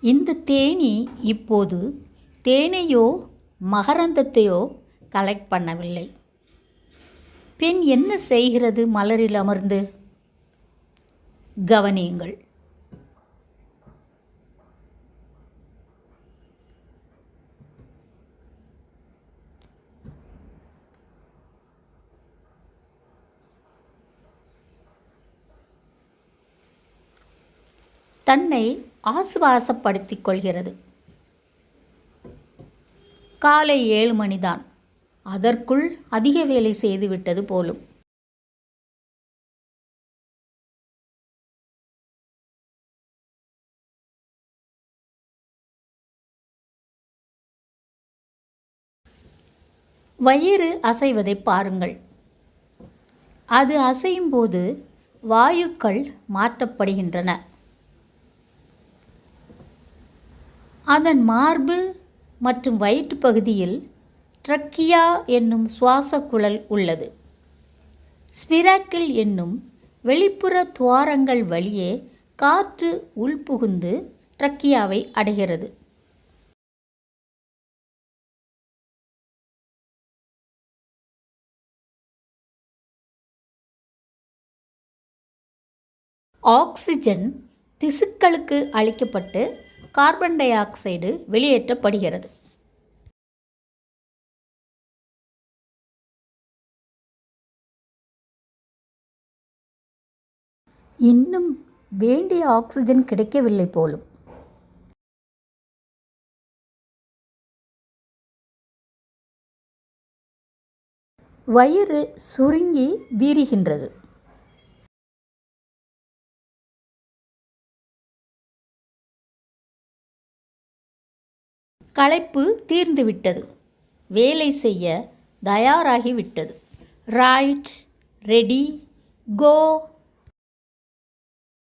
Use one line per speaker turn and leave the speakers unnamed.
இந்த தேனி இப்போது தேனையோ மகரந்தத்தையோ கலெக்ட் பண்ணவில்லை. பெண் என்ன செய்கிறது மலரில் அமர்ந்து? கவனியுங்கள். தன்னை ஆசுவாசப்படுத்திக் கொள்கிறது காலை ஏழு மணிதான். அதற்குள் அதிக வேலை செய்துவிட்டது போலும். வயிறு அசைவதை பாருங்கள். அது அசையும் போது வாயுக்கள் மாற்றப்படுகின்றன. அதன் மார்பு மற்றும் வயிற்று பகுதியில் ட்ரக்கியா என்னும் சுவாச குழல் உள்ளது. ஸ்பிராக்கிள் என்னும் வெளிப்புற துவாரங்கள் வழியே காற்று உள்புகுந்து ட்ரக்கியாவை அடைகிறது. ஆக்சிஜன் திசுக்களுக்கு அளிக்கப்பட்டு கார்பன் டை ஆக்சைடு வெளியேற்றப்படுகிறது. இன்னும் வேண்டிய ஆக்சிஜன் கிடைக்கவில்லை போலும். வயிறு சுருங்கி வீறுகின்றது. களைப்பு தீர்ந்துவிட்டது. வேலை செய்ய தயாராகிவிட்டது. ரைட் ரெடி கோ